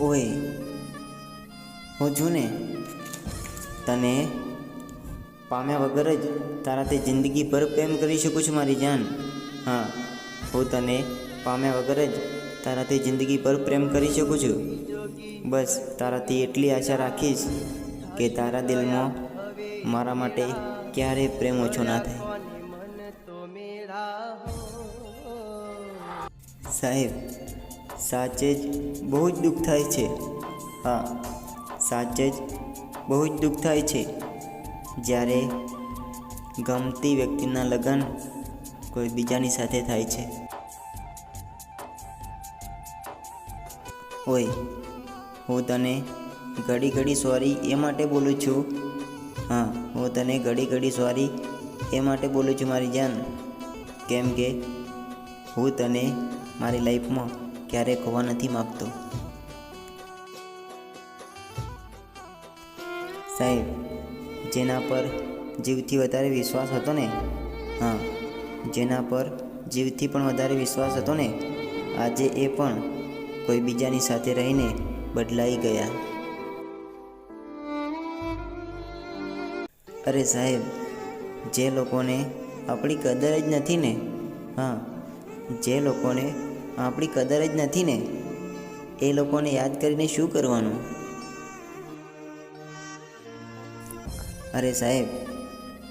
ઓય હું છું ને તને પામ્યા વગર જ તારાથી જિંદગી પર પ્રેમ કરી શકું છું મારી જાન. હા, હું તને પામ્યા વગર જ તારાથી જિંદગી પર પ્રેમ કરી શકું છું. બસ, તારાથી એટલી આશા રાખીશ કે તારા દિલમાં મારા માટે ક્યારેય પ્રેમ ઓછો ના થાય. સાહેબ સાચે જ બહુ જ દુઃખ થાય છે. હા, સાચે જ બહુ જ દુઃખ થાય છે. જ્યારે ગમતી વ્યક્તિના લગ્ન કોઈ બીજાની સાથે થાય છે. ઓય, હું તને ઘડી ઘડી સોરી એ માટે બોલું છું. હા, હું તને ઘડી ઘડી સોરી એ માટે બોલું છું, મારી જાન. કેમ કે હું તને મારી લાઈફમાં ક્યારેય ખોવા નથી માગતો. સાહેબ, જેના પર જીવથી વધારે વિશ્વાસ હતો ને, હા, જેના પર જીવથી પણ વધારે વિશ્વાસ હતો ને, આજે એ પણ કોઈ બીજાની સાથે રહીને બદલાઈ ગયા. અરે સાહેબ, જે લોકોને આપણી કદર જ નથી ને, હા, જે લોકોને આપણી કદર જ નથી ને. એ લોકોને યાદ કરીને શું કરવાનું? અરે સાહેબ,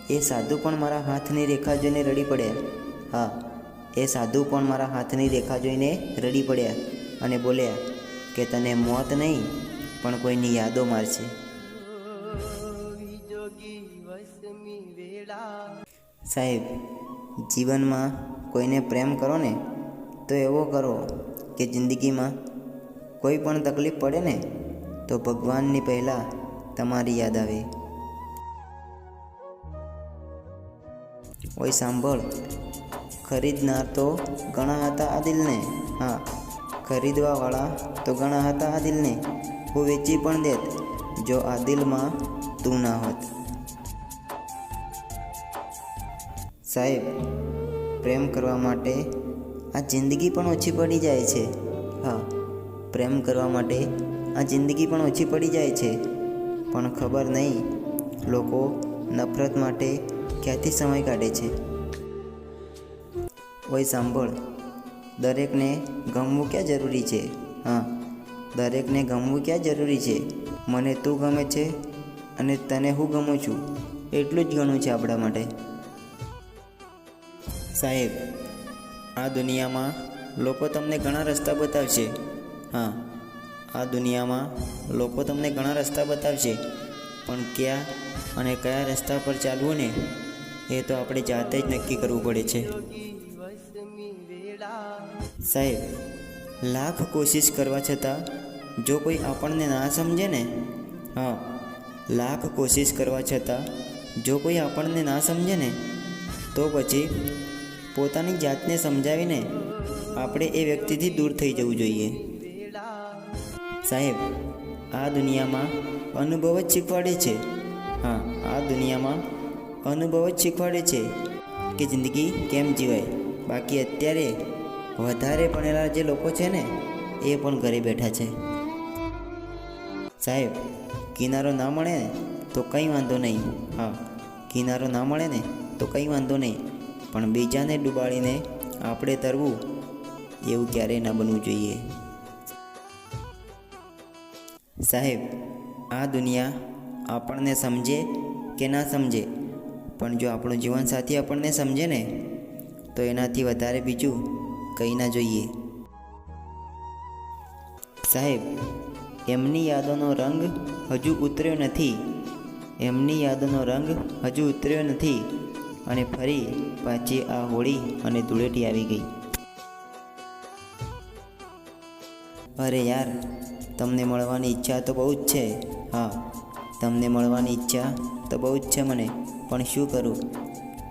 એ સાધુ પણ મારા હાથની રેખા જોઈને રડી પડ્યા. હા, એ સાધુ પણ મારા હાથની રેખા જોઈને રડી પડ્યા અને બોલ્યા કે તને મોત નહીં, પણ કોઈની યાદો મારશે. સાહેબ, જીવનમાં કોઈને પ્રેમ કરો ને તો એવો કરો કે જિંદગીમાં કોઈ પણ તકલીફ પડે ને, તો ભગવાનની પહેલાં તમારી યાદ આવે. ઓય સાંભળ, ખરીદનાર તો ઘણા હતા આ દિલને. હા, ખરીદવાવાળા તો ઘણા હતા આ દિલને. હું વેચી પણ દેત, જો આ દિલમાં તું ના હોત. સાહેબ, પ્રેમ કરવા માટે આ જિંદગી પણ ઓછી પડી જાય છે. હા, પ્રેમ કરવા માટે આ જિંદગી પણ ઓછી પડી જાય છે. પણ ખબર નહીં, લોકો નફરત માટે ક્યાંથી સમય કાઢે છે? ઓય, સાંભળ. દરેકને ગમવું ક્યાં જરૂરી છે? હા, દરેકને ગમવું ક્યાં જરૂરી છે? મને તું ગમે છે અને તને હું ગમું છું. એટલું જ ઘણું છે આપણા માટે. સાહેબ આ દુનિયામાં લોકો તમને ઘણા રસ્તા બતાવશે. હા, આ દુનિયામાં લોકો તમને ઘણા રસ્તા બતાવશે. પણ ક્યાં અને કયા રસ્તા પર ચાલવું ને, એ તો આપણે જાતે જ નક્કી કરવું પડે છે. સાહેબ, લાખ કોશિશ કરવા છતાં જો કોઈ આપણને ના સમજે ને, હા, લાખ કોશિશ કરવા છતાં જો કોઈ આપણને ના સમજે ને, તો પછી પોતાની જાતને સમજાવીને આપણે એ વ્યક્તિથી દૂર થઈ જવું જોઈએ. સાહેબ, આ દુનિયામાં અનુભવ જ શીખવાડે છે. હા, આ દુનિયામાં અનુભવ જ શીખવાડે છે કે જિંદગી કેમ જીવાય. બાકી અત્યારે વધારે ભણેલા જે લોકો છે ને, એ પણ ઘરે બેઠા છે. સાહેબ, કિનારો ના મળે ને, તો કંઈ વાંધો નહીં. હા, કિનારો ના મળે ને, તો કંઈ વાંધો નહીં. પણ બીજાને ડૂબાડીને આપણે તરવું, એવું ક્યારેય ન બનવું જોઈએ. સાહેબ, આ દુનિયા આપણને સમજે કે ના સમજે? પણ જો આપણું જીવનસાથી આપણને સમજે ને, તો એનાથી વધારે બીજું કંઈ ના જોઈએ. સાહેબ, એમની યાદોનો રંગ હજુ ઉતર્યો નથી. એમની યાદોનો રંગ હજુ ઉતર્યો નથી. અને ફરી પાછી આ હોળી અને ધૂળેટી આવી ગઈ. અરે યાર, તમને મળવાની ઈચ્છા તો બહુ જ છે. હા, તમને મળવાની ઈચ્છા તો બહુ જ છે મને. પણ શું કરું?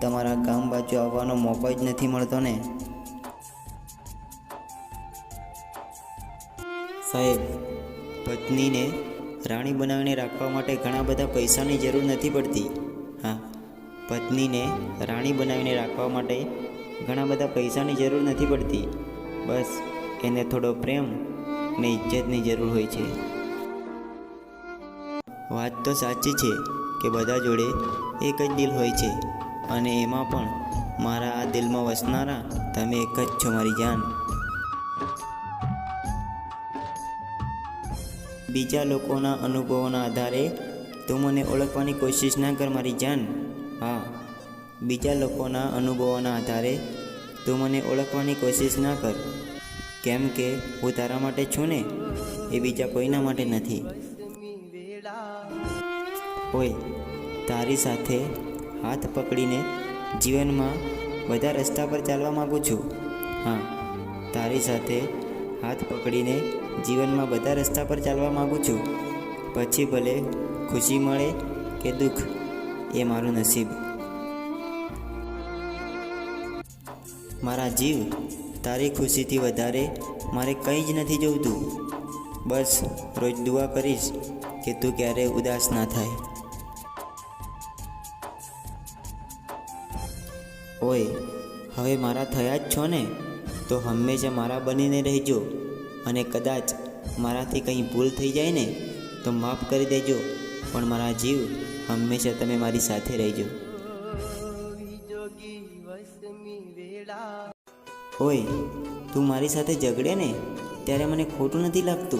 તમારા ગામ બાજુ આવવાનો મોકો જ નથી મળતો ને. સાહેબ, પત્નીને રાણી બનાવીને રાખવા માટે ઘણા બધા પૈસાની જરૂર નથી પડતી. પત્નીને રાણી બનાવીને રાખવા માટે ઘણા બધા પૈસાની જરૂર નથી પડતી. બસ એને થોડો પ્રેમ ને ઇજ્જતની જરૂર હોય છે. વાત તો સાચી છે કે બધા જોડે એક જ દિલ હોય છે અને એમાં પણ મારા આ દિલમાં વસનારા તમે એક જ છો મારી જાન. બીજા લોકોના અનુભવોના આધારે તું મને ઓળખવાની કોશિશ ના કર મારી જાન. હા, બીજા લોકોના અનુભવોના આધારે તું મને ઓળખવાની કોશિશ ના કર. કેમ કે હું તારા માટે છું ને, એ બીજા કોઈના માટે નથી. ઓય, તારી સાથે હાથ પકડીને જીવનમાં બધા રસ્તા પર ચાલવા માગું છું. હા, તારી સાથે હાથ પકડીને જીવનમાં બધા રસ્તા પર ચાલવા માગું છું. પછી ભલે ખુશી મળે કે દુઃખ એ મારું નસીબ. મારા જીવ, તારી ખુશીથી વધારે મારે કંઈ જ નથી જોવતું. બસ, રોજ દુઆ કરીશ કે તું ક્યારેય ઉદાસ ના થાય. ઓય, હવે મારા થયા જ છો ને? તો હંમેશા મારા બનીને રહેજો અને કદાચ મારાથી કંઈ ભૂલ થઈ જાય ને, તો માફ કરી દેજો. પણ મારા જીવ હંમેશા તમે મારી સાથે રહેજો. ઓય, તું મારી સાથે ઝઘડે ને? ત્યારે મને ખોટું નથી લાગતું.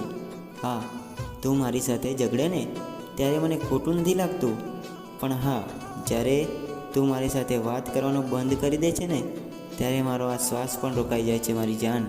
હા, તું મારી સાથે ઝઘડે ને? ત્યારે મને ખોટું નથી લાગતું. પણ હા, જ્યારે તું મારી સાથે વાત કરવાનું બંધ કરી દે છે ને, ત્યારે મારો આ શ્વાસ પણ રોકાઈ જાય છે મારી જાન.